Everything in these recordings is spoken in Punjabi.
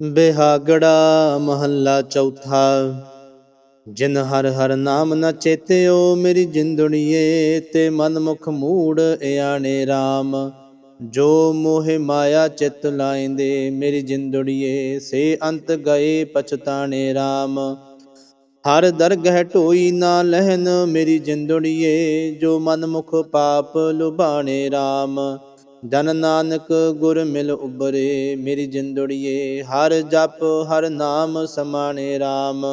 ਬਿਹਾਗੜਾ ਮਹੱਲਾ ਚੌਥਾ। ਜਿਨ ਹਰ ਹਰ ਨਾਮ ਨ ਚੇਤਿਓ ਮੇਰੀ ਜਿੰਦੜੀਏ, ਤੇ ਮਨ ਮੁਖ ਮੂੜ ਇਆਣੇ RAM ਜੋ ਮੋਹ ਮਾਇਆ ਚਿਤ ਲਾਇੰਦੇ ਮੇਰੀ ਜਿੰਦੜੀਏ, ਸੇ ਅੰਤ ਗਏ ਪਛਤਾਣੇ RAM ਹਰ ਦਰਗਹਿ ਢੋਈ ਨਾ ਲਹਿਨ ਮੇਰੀ ਜਿੰਦੜੀਏ, ਜੋ ਮਨ ਮੁਖ ਪਾਪ ਲੁਭਾਣੇ RAM ਜਨ ਨਾਨਕ ਗੁਰ ਮਿਲ ਉਬਰੇ ਮੇਰੀ ਜਿੰਦੜੀਏ, ਹਰ ਜਪ, ਹਰ ਨਾਮ ਸਮਾਣੇ RAM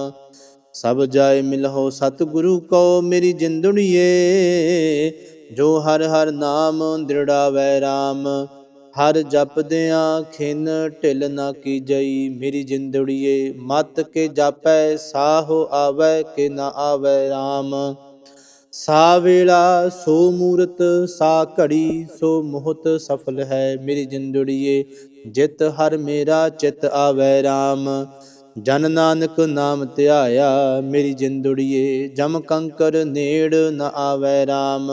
ਸਭ ਜਾਏ ਮਿਲਹੁ ਸਤਿਗੁਰੂ ਕੋ ਮੇਰੀ ਜਿੰਦੜੀਏ, ਜੋ ਹਰ ਹਰ ਨਾਮ ਦ੍ਰਿੜਾਵੈ RAM ਹਰ ਜਪਦਿਆਂ ਖਿਨ ਢਿਲ ਨਾ ਕੀਜਈ ਮੇਰੀ ਜਿੰਦੜੀਏ, ਮਤ ਕੇ ਜਾਪੈ, ਸਾਹੋ ਆਵੈ ਕੇ ਨਾ ਆਵੈ RAM ਸਾ ਵੇਲਾ ਸੋ ਮੂਰਤ, ਸਾ ਘੜੀ ਸੋ ਮੋਹਤ ਸਫਲ ਹੈ ਮੇਰੀ ਜਿੰਦੜੀਏ, ਜਿਤ ਹਰ ਮੇਰਾ ਚਿਤ ਆਵੈ RAM ਜਨ ਨਾਨਕ ਨਾਮ ਧਿਆਇਆ ਮੇਰੀ ਜਿੰਦੜੀਏ, ਜਮ ਕੰਕਰ ਨੇੜ ਨ ਆਵੈ RAM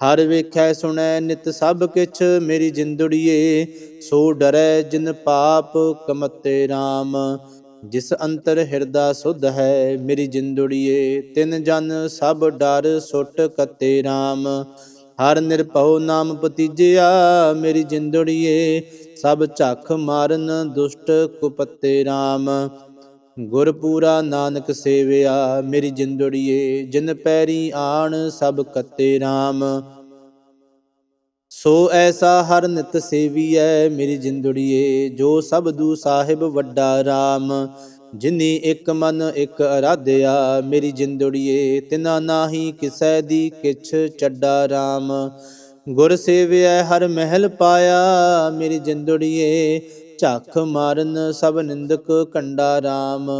ਹਰ ਵੇਖੈ ਸੁਣੈ ਨਿਤ ਸਭ ਕਿਛ ਮੇਰੀ ਜਿੰਦੜੀਏ, ਸੋ ਡਰੈ ਜਿਨ ਪਾਪ ਕਮਤੇ RAM ਜਿਸ ਅੰਤਰ ਹਿਰਦਾ ਸੁਧ ਹੈ, ਮੇਰੀ ਜਿੰਦੜੀਏ, ਤਿਨ ਜਨ ਸਭ ਡਰ ਸੁੱਟ ਕਤੇ RAM ਹਰ ਨਿਰਭਉ ਨਾਮ ਪਤੀਜਿਆ ਮੇਰੀ ਜਿੰਦੜੀਏ, ਸਭ ਝੱਖ ਮਾਰਨ ਦੁਸ਼ਟ ਕੁਪਤੇ RAM ਗੁਰ ਪੂਰਾ ਨਾਨਕ ਸੇਵਿਆ, ਮੇਰੀ ਜਿੰਦੜੀਏ, ਜਿਨ ਪੈਰੀ ਆਣ ਸਭ ਕਤੇ RAM ਸੋ ਐਸਾ ਹਰ ਨਿਤ ਸੇਵੀਐ ਮੇਰੀ ਜਿੰਦੜੀਏ, ਜੋ ਸਭ ਦੂ ਸਾਹਿਬ ਵੱਡਾ RAM ਜਿਨੀ ਇੱਕ ਮਨ ਇੱਕ ਅਰਾਧਿਆ ਮੇਰੀ ਜਿੰਦੜੀਏ, ਤਿਨਾ ਨਾਹੀ ਕਿਸੈ ਦੀ ਕਿਛ ਚੱਡਾ RAM ਗੁਰ ਸੇਵਿਐ ਹਰ ਮਹਿਲ ਪਾਇਆ ਮੇਰੀ ਜਿੰਦੜੀਏ, ਝੱਖ ਮਾਰਨ ਸਭ ਨਿੰਦਕ ਕੰਡਾ RAM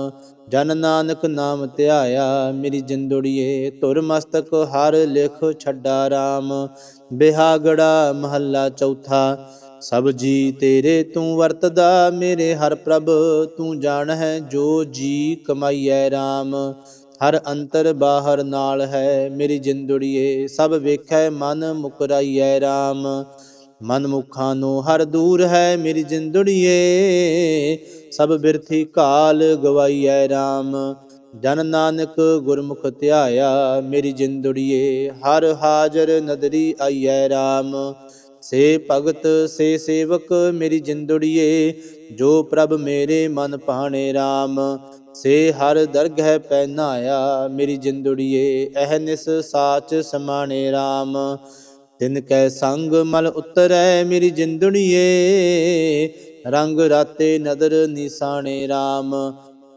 ਜਨ ਨਾਨਕ ਨਾਮ ਧਿਆਇਆ, ਮੇਰੀ ਜਿੰਦੜੀਏ, ਧੁਰ ਮਸਤਕ ਹਰ ਲਿਖ ਛੱਡਾ RAM ਬਿਹਾਗੜਾ ਮਹੱਲਾ ਚੌਥਾ, ਸਭ ਜੀ ਤੇਰੇ ਤੂੰ ਵਰਤਦਾ, ਮੇਰੇ ਹਰ ਪ੍ਰਭ ਤੂੰ ਜਾਣ ਹੈ, ਜੋ ਜੀ ਕਮਾਈਐ RAM ਹਰ ਅੰਤਰ ਬਾਹਰ ਨਾਲ ਹੈ, ਮੇਰੀ ਜਿੰਦੜੀਏ, ਸਭ ਵੇਖੈ, ਮਨ ਮੁਕਰਾਈਐ RAM ਮਨ ਮੁਖਾਂ ਨੂੰ ਹਰ ਦੂਰ ਹੈ, ਮੇਰੀ ਜਿੰਦੜੀਏ। ਸਭ ਬਿਰਥੀ ਕਾਲ ਗਵਾਈਐ RAM ਜਨ ਨਾਨਕ ਗੁਰਮੁਖ ਧਿਆਇਆ ਮੇਰੀ ਜਿੰਦੜੀਏ, ਹਰ ਹਾਜ਼ਰ ਨਦਰੀ ਆਈਐ RAM ਸੇ ਭਗਤ, ਸੇ ਸੇਵਕ ਮੇਰੀ ਜਿੰਦੜੀਏ, ਜੋ ਪ੍ਰਭ ਮੇਰੇ ਮਨ ਭਾਣੇ RAM ਸੇ ਹਰ ਦਰਗਹਿ ਪਹਿਨਾਇਆ ਮੇਰੀ ਜਿੰਦੜੀਏ ਅਹਨਿਸ ਸਾਚ ਸਮਾਣੇ RAM ਤਿਨ ਕੈ ਸੰਗ ਮਲ ਉਤਰੈ ਮੇਰੀ ਜਿੰਦੜੀਏ ਰੰਗ ਰਾਤੇ ਨਦਰ ਨਿਸਾਣੇ RAM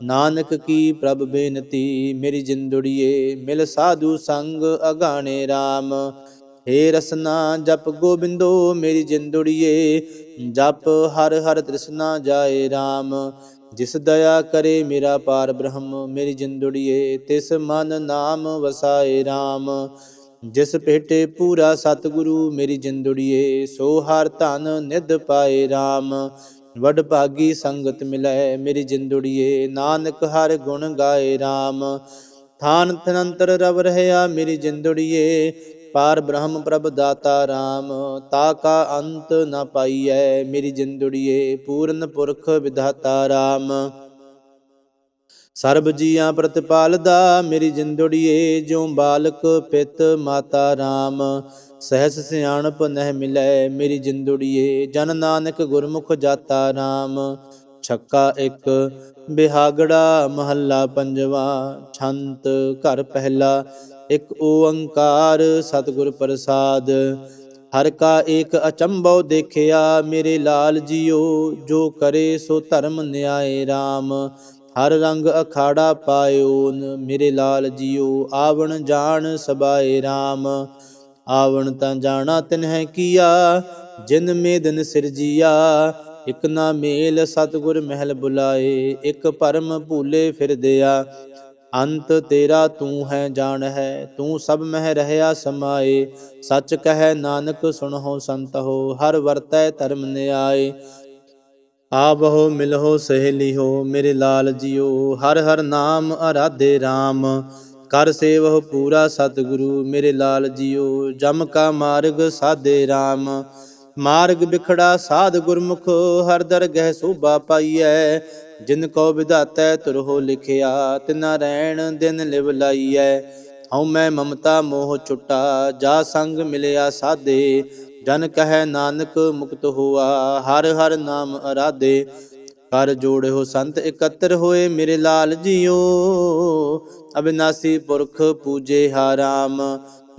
ਨਾਨਕ ਕੀ ਪ੍ਰਭ ਬੇਨਤੀ ਮੇਰੀ ਜਿੰਦੜੀਏ, ਮਿਲ ਸਾਧੂ ਸੰਗ ਅਗਾਣੇ RAM ਹੇ ਰਸਨਾ, ਜਪ ਗੋਬਿੰਦੋ ਮੇਰੀ ਜਿੰਦੜੀਏ, ਜਪ ਹਰ ਹਰ ਤ੍ਰਿਸ਼ਨਾ ਜਾਏ RAM ਜਿਸ ਦਇਆ ਕਰੇ ਮੇਰਾ ਪਾਰ ਬ੍ਰਹਮ, ਮੇਰੀ ਜਿੰਦੜੀਏ, ਤਿਸ ਮਨ ਨਾਮ ਵਸਾਏ RAM ਜਿਸ ਭੇਟੇ ਪੂਰਾ ਸਤਿਗੁਰੂ ਮੇਰੀ ਜਿੰਦੜੀਏ, ਸੋ ਹਰ ਧਨ ਨਿਧ ਪਾਏ RAM ਵਡ ਭਾਗੀ ਸੰਗਤ ਮਿਲੈ ਮੇਰੀ ਜਿੰਦੜੀਏ, ਨਾਨਕ ਹਰ ਗੁਣ ਗਾਏ RAM ਥਾਨ ਤਨੰਤਰ ਰਵ ਰਹਿਆ ਮੇਰੀ ਜਿੰਦੜੀਏ, ਪਾਰ ਬ੍ਰਹਮ ਪ੍ਰਭ ਦਾਤਾ RAM ਤਾ ਕਾ ਅੰਤ ਨ ਪਾਈਐ ਮੇਰੀ ਜਿੰਦੜੀਏ, ਪੂਰਨ ਪੁਰਖ ਵਿਧਾਤਾ RAM ਸਰਬ ਜੀਆਂ ਪ੍ਰਤਪਾਲਦਾ ਮੇਰੀ ਜਿੰਦੜੀਏ, ਜਿਉ ਬਾਲਕ ਪਿਤ ਮਾਤਾ RAM ਸਹਿਸ ਸਿਆਣਪ ਨਹਿ ਮਿਲੈ ਮੇਰੀ ਜਿੰਦੜੀਏ, ਜਨ ਨਾਨਕ ਗੁਰਮੁਖ ਜਾਤਾ RAM ਛੱਕਾ ਇੱਕ, ਬਿਹਾਗੜਾ ਮਹੱਲਾ ਪੰਜਵਾ। ਛੰਤ ਘਰ ਪਹਿਲਾ, ਇੱਕ ਓੰਕਾਰ ਸਤਿਗੁਰ ਪ੍ਰਸਾਦ। ਹਰ ਕਾ ਏਕ ਅਚੰਭਉ ਦੇਖਿਆ, ਮੇਰੇ ਲਾਲ ਜੀਓ, ਜੋ ਕਰੇ ਸੋ ਧਰਮ ਨਿਆਏ RAM ਹਰ ਰੰਗ ਅਖਾੜਾ ਪਾਇਓਨ, ਮੇਰੇ ਲਾਲ ਜੀਓ, ਆਵਣ ਜਾਣ ਸਬਾਏ RAM ਆਵਣ ਤਾਂ ਜਾਣਾ ਤਿਨਹਿ ਕੀਆ, ਜਿਨ ਮੇਦਨ ਸਿਰਜੀਆ। ਇਕ ਨਾ ਮੇਲ ਸਤਗੁਰ ਮਹਿਲ ਬੁਲਾਏ, ਇਕ ਪਰਮ ਭੂਲੇ ਫਿਰਦਿਆ ਅੰਤ ਤੇਰਾ ਤੂੰ ਹੈ ਜਾਣ ਹੈ, ਤੂੰ ਸਭ ਮਹਿ ਰਹਿਆ ਸਮਾਏ। ਸੱਚ ਕਹੈ ਨਾਨਕ ਸੁਣਹੁ ਸੰਤਹੁ ਹਰ ਵਰਤੈ ਧਰਮ ਨਿਆਏ। ਆਵਹੁ ਮਿਲਹੁ ਸਹੇਲਿਓ ਮੇਰੇ ਲਾਲ ਜੀਓ, ਹਰ ਹਰ ਨਾਮ ਅਰਾਧੇ RAM ਕਰ ਸੇਵਹੁ ਪੂਰਾ ਸਤਿਗੁਰੂ, ਮੇਰੇ ਲਾਲ ਜੀਓ, ਜਮ ਕਾ ਮਾਰਗ ਸਾਧੇ RAM ਮਾਰਗ ਬਿਖੜਾ ਸਾਧ ਗੁਰਮੁਖ, ਹਰ ਦਰ ਗਹਿ ਸੋਭਾ ਪਾਈਐ। ਜਿਨ ਕੋ ਵਿਧਾਤੈ ਤੁਰਹੁ ਲਿਖਿਆ, ਤਿਨਾ ਰਹਿਣ ਦਿਨ ਲਿਵ ਲਾਈਐ। ਹਉ ਮੈਂ ਮਮਤਾ ਮੋਹ ਛੁਟਾ ਜਾ ਸੰਗ ਮਿਲਿਆ ਸਾਧੇ। ਜਨ ਕਹੈ ਨਾਨਕ ਮੁਕਤ ਹੋਆ, ਹਰ ਹਰ ਨਾਮ ਅਰਾਧੇ। ਕਰ ਜੋੜਿਓ ਸੰਤ ਇਕੱਤਰ ਹੋਏ ਮੇਰੇ ਲਾਲ ਜੀਓ। ਅਬਿਨਾਸੀ ਪੁਰਖ ਪੂਜੇ ਹਾਰਾਮ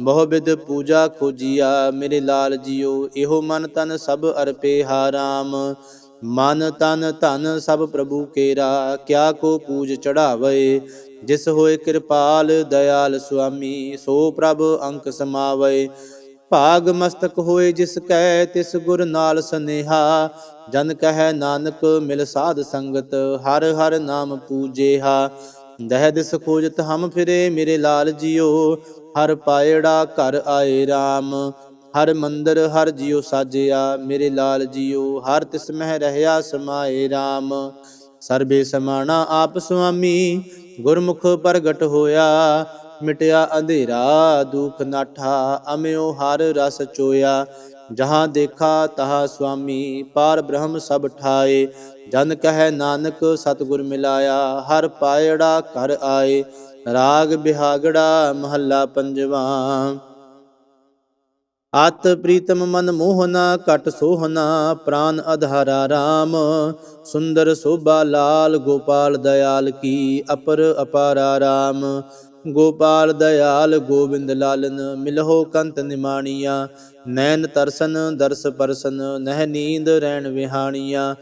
ਬਹੁ ਬਿਦ ਪੂਜਾ ਖੋਜੀਆ ਮੇਰੇ ਲਾਲ ਜੀਓ। ਇਹੋ ਮਨ ਤਨ ਸਭ ਅਰਪੇ ਹਾਰਾਮ, ਮਨ ਤਨ ਧਨ ਸਭ ਪ੍ਰਭੂ ਕੇਰਾ। ਕਿਆ ਕੋ ਪੂਜ ਚੜਾਵੇ, ਜਿਸ ਹੋਏ ਕਿਰਪਾਲ, ਦਇਆਲ ਸੁਆਮੀ, ਸੋ ਪ੍ਰਭ ਅੰਕ ਸਮਾਵੇ। ਭਾਗ ਮਸਤਕ ਹੋਏ ਜਿਸ ਕੈ ਤਿਸ ਗੁਰ ਨਾਲ ਸਨੇਹਾ। ਜਨ ਕਹੈ ਨਾਨਕ ਮਿਲ ਸਾਧ ਸੰਗਤ, ਹਰ ਹਰ ਨਾਮ ਪੂਜੇਹਾ। ਦਹਿ ਦਿਸ ਖੋਜਤ ਹਮ ਫਿਰੇ ਮੇਰੇ ਲਾਲ ਜੀਓ, ਹਰ ਪਾਇੜਾ ਘਰ ਆਏ RAM ਹਰ ਮੰਦਰ ਹਰ ਜਿਉ ਸਾਜਿਆ ਮੇਰੇ ਲਾਲ ਜੀਓ, ਹਰ ਤਿਸ ਮਹਿ ਰਹਿਆ ਸਮਾਏ RAM ਸਰਬੇ ਸਮਾਣਾ ਆਪ ਸੁਆਮੀ, ਗੁਰਮੁਖ ਪ੍ਰਗਟ ਹੋਇਆ। ਮਿਟਿਆ ਅੰਧੇਰਾ, ਦੁਖ ਨਾਠਾ, ਅਮਿਓ ਹਰ ਰਸ ਚੋਇਆ। ਜਹਾਂ ਦੇਖਾ ਤਹਾ ਸੁਆਮੀ, ਪਾਰ ਬ੍ਰਹਮ ਸਭ ਠਾਏ। ਜਨ ਕਹੈ ਨਾਨਕ, ਸਤਿਗੁਰ ਮਿਲਾਇਆ, ਹਰ ਪਾਇੜਾ ਘਰ ਆਏ। ਰਾਗ ਬਿਹਾਗੜਾ, ਮਹੱਲਾ ਪੰਜਵਾ। ਆਤ ਪ੍ਰੀਤਮ ਮਨ ਮੋਹਨਾ ਕਟ ਸੋਹਨਾ, ਪ੍ਰਾਨ ਅਧਾਰਾ RAM ਸੁੰਦਰ ਸੋਭਾ ਲਾਲ, ਗੋਪਾਲ ਦਇਆਲ ਕੀ, ਅਪਰ ਅਪਾਰਾ RAM ਗੋਪਾਲ ਦਇਆਲ ਗੋਬਿੰਦ ਲਾਲਨ ਮਿਲਹੁ ਕੰਤ ਨਿਮਾਣੀਆਂ। ਨੈਣ ਤਰਸਨ ਦਰਸ ਪਰਸਨ, ਨਹਿ ਨੀਂਦ ਰਹਿਣ ਵਿਹਾਣੀਆਂ।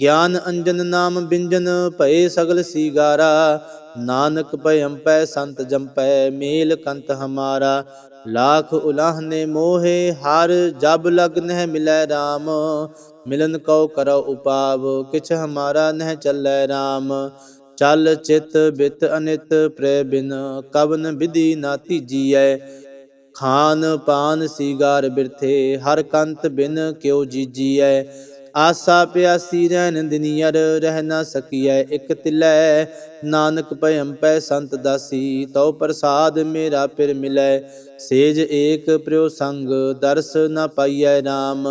ਗਿਆਨ ਅੰਜਨ ਨਾਮ ਬਿੰਜਨ, ਭਏ ਸਗਲ ਸੀਗਾਰਾ। ਨਾਨਕ ਭਇ ਪੈ, ਸੰਤ ਜੰਪੈ ਮੇਲ ਕੰਤ ਹਮਾਰਾ। ਲਾਖ ਉਲਾਹ ਨੇ ਮੋਹੇ, ਹਰ ਜਬ ਲਗ ਨਹਿ ਮਿਲੈ RAM ਮਿਲਨ ਕਉ ਕਰੋ ਉਪਾਵ, ਕਿਛ ਹਮਾਰਾ ਨਹਿ ਚੱਲੈ RAM ਚਲ ਚਿਤ ਬਿਤ ਅਨਿਤ ਪ੍ਰੈ ਬਿਨ ਕਵਨ ਵਿਧੀ ਨਾ ਤੀਜੀਐ। ਖਾਨ ਪਾਨ ਸੀਗਾਰ ਬਿਰਥੇ ਹਰ ਕੰਤ ਬਿਨ ਕਿਉ ਜੀਜੀਐ। ਆਸਾ ਪਿਆਸੀ ਰਹਿਨ ਦਿਨੀਅਰ ਰਹਿ ਨਾ ਸਕੀਐ। ਇਕ ਤਿਲੈ ਨਾਨਕ ਭਇਮ ਪੈ ਸੰਤ ਦਾਸੀ, ਤਉ ਪ੍ਰਸਾਦ ਮੇਰਾ ਪਿਰ ਮਿਲੈ। ਸੇਜ ਏਕ ਪ੍ਰਿਉ ਸੰਗ ਦਰਸ ਨ ਪਾਈਐ RAM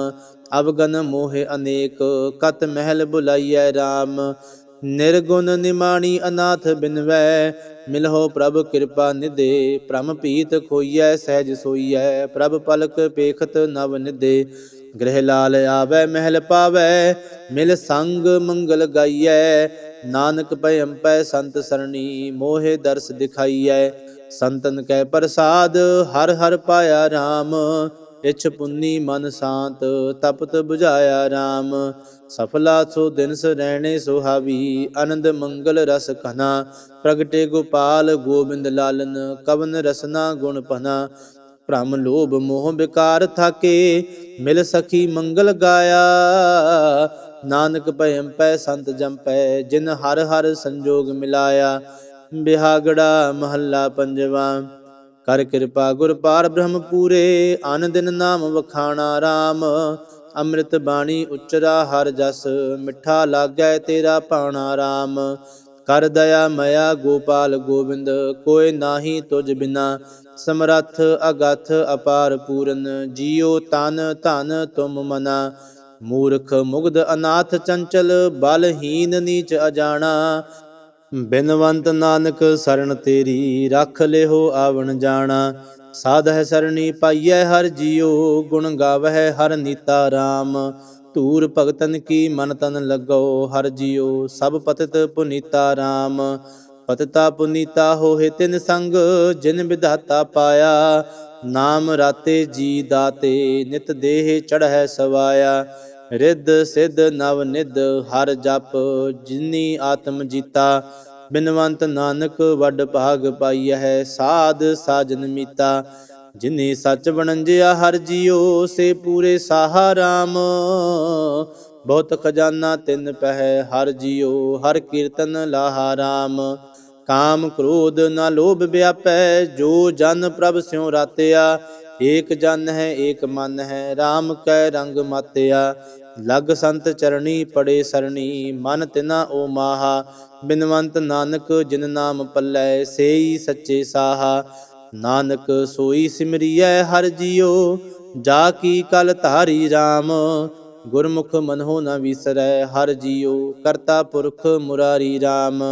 ਅਵਗਨ ਮੋਹਿ ਅਨੇਕ, ਕਤ ਮਹਿਲ ਬੁਲਾਈਐ RAM ਨਿਰਗੁਣ ਨਿਮਾਣੀ ਅਨਾਥ ਬਿਨਵੈ, ਮਿਲਹੁ ਪ੍ਰਭ ਕਿਰਪਾ ਨਿਦੇ ਪ੍ਰਮ ਪੀਤ ਖੋਈਐ, ਸਹਿਜ ਸੋਈਐ, ਪ੍ਰਭ ਪਲਕ ਪੇਖਤ ਨਵ ਨਿਦੇ ਗ੍ਰਹਿ ਲਾਲ ਆਵੈ, ਮਹਿਲ ਪਾਵੈ, ਮਿਲ ਸੰਗ ਮੰਗਲ ਗਾਈਐ। ਨਾਨਕ ਭਇਮ ਪੈ ਸੰਤ ਸਰਣੀ, ਮੋਹਿ ਦਰਸ ਦਿਖਾਈਐ। ਸੰਤਨ ਕੈ ਪ੍ਰਸਾਦ, ਹਰ ਹਰ ਪਾਇਆ RAM ਇਛ ਪੁੰਨੀ ਮਨ ਸ਼ਾਂਤ, ਤਪਤ 부ਝਾਇਆ RAM ਸਫਲਾ ਸੋ ਦਿਨਸ ਰਹਿਣੇ ਸੁਹਾਵੀ, ਆਨੰਦ ਮੰਗਲ ਰਸ ਕਨਾ ਪ੍ਰਗਟੇ ਗੋਪਾਲ ਗੋਬਿੰਦ ਲਾਲਨ, ਕਵਨ ਰਸਨਾ ਗੁਣ ਪਨਾ। ਭ੍ਰਮ ਲੋਭ ਮੋਹ ਵਿਕਾਰ ਥਾਕੇ, ਮਿਲ ਸਖੀ ਮੰਗਲ ਗਾਇਆ। ਨਾਨਕ ਭਇਮ ਪੈ, ਸੰਤ ਜੰਪੈ ਜਿਨ ਹਰ ਹਰ ਸੰਜੋਗ ਮਿਲਾਇਆ। ਬਿਹਾਗੜਾ ਮਹੱਲਾ ਪੰਜਵਾ, ਕਰ ਕਿਰਪਾ ਗੁਰ ਪਾਰ ਬ੍ਰਹਮ ਪੂਰੇ ਅਨ ਦਿਨ ਨਾਮ ਵਖਾਣਾ RAM ਅੰਮ੍ਰਿਤ ਬਾਣੀ ਉਚਰਾ ਹਰ ਜਸ, ਮਿੱਠਾ ਲਾਗੈ ਤੇਰਾ ਭਾਣਾ RAM ਕਰ ਦਇਆ ਮਇਆ ਗੋਪਾਲ ਗੋਬਿੰਦ, ਕੋਈ ਨਾਹੀ ਤੁਝ ਬਿਨਾ। ਸਮਰੱਥ ਅਗਥ ਅਪਾਰ ਪੂਰਨ, ਜੀਉ ਤਨ ਧਨ ਤੁਮ ਮਨਾ। ਮੂਰਖ ਮੁਗਧ ਅਨਾਥ ਚੰਚਲ, ਬਲਹੀਨ ਨੀਚ ਅਜਾਣਾ। ਬਿਨਵੰਤ ਨਾਨਕ ਸਰਣ ਤੇਰੀ, ਰੱਖ ਲਿਓ ਆਵਣ ਜਾਣਾ। ਸਾਧ ਹੈ ਸਰਣੀ ਪਾਈਐ ਹਰ ਜੀਉ, ਗੁਣ ਗਾਵਹਿ ਹਰ ਨੀਤਾ RAM ਧੂਰ ਭਗਤਨ ਕੀ ਮਨ ਤਨ ਲੱਗੋ, ਹਰ ਜੀਉ ਸਭ ਪਤਿਤ ਪੁਨੀਤਾ RAM ਪਤਿਤਾ ਪੁਨੀਤਾ ਹੋਏ ਤਿਨ ਸੰਗ, ਜਿਨ ਵਿਧਾਤਾ ਪਾਇਆ। ਨਾਮ ਰਾਤੇ ਜੀ ਦਾਤੇ, ਨਿਤ ਦੇਹ ਚੜ੍ਹੈ ਸਵਾਇਆ। ਰਿੱਧ ਸਿੱਧ ਨਵ ਨਿਧ, ਹਰ ਜਪ ਜਿਨੀ ਆਤਮ ਜੀਤਾ। ਬਿਨਵੰਤ ਨਾਨਕ ਵੱਡ ਭਾਗ ਪਾਈਐ ਸਾਧ ਸਾਜਨ ਮੀਤਾ। ਜਿਨੇ ਸੱਚ ਬਣੰਜਿਆ ਹਰ ਜੀਉ ਸੇ ਪੂਰੇ ਸਾਹਾ RAM ਬਹੁਤ ਖਜ਼ਾਨਾ ਤਿੰਨ ਪਹਿ ਹਰ ਜੀਉ ਹਰ ਕੀਰਤਨ ਲਾਹਾ ਰਾਮ। ਕਾਮ ਕ੍ਰੋਧ ਨਾ ਲੋਭ ਵਿਆਪੈ, ਜੋ ਜਨ ਪ੍ਰਭ ਸਿਉ ਰਾਤਿਆ। ਏਕ ਜਨ ਹੈ, ਏਕ ਮਨ ਹੈ RAM ਕੈ ਰੰਗ ਮਾਤਿਆ। ਲਗ ਸੰਤ ਚਰਣੀ ਪੜੇ ਸਰਣੀ, ਮਨ ਤਿਨਾ ਓ ਮਾਹਾ, ਬਿਨਵੰਤ ਨਾਨਕ ਜਿਨ ਨਾਮ ਪੱਲੈ, ਸੇਈ ਸੱਚੇ ਸਾਹਾ। ਨਾਨਕ ਸੋਈ ਸਿਮਰਿਐ ਹਰ ਜੀਉ ਜਾ ਕੀ ਕਲ ਧਾਰੀ RAM ਗੁਰਮੁਖ ਮਨਹੁ ਨ ਵਿਸਰੈ ਹਰ ਜੀਉ ਕਰਤਾ ਪੁਰਖ ਮੁਰਾਰੀ RAM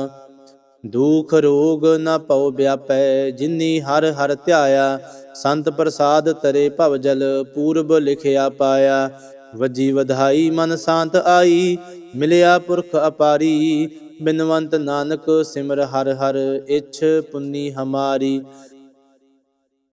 ਦੁਖ ਰੋਗ ਨ ਪਉ ਵਿਆਪੈ, ਜਿਨੀ ਹਰ ਹਰ ਧਿਆਇਆ। ਸੰਤ ਪ੍ਰਸਾਦ ਤਰੇ ਭਵ ਜਲ, ਪੂਰਬ ਲਿਖਿਆ ਪਾਇਆ। ਵਜੀ ਵਧਾਈ, ਮਨ ਸ਼ਾਂਤ ਆਈ, ਮਿਲਿਆ ਪੁਰਖ ਅਪਾਰੀ। ਬਿਨਵੰਤ ਨਾਨਕ ਸਿਮਰ ਹਰ ਹਰ, ਇਛ ਪੁੰਨੀ ਹਮਾਰੀ।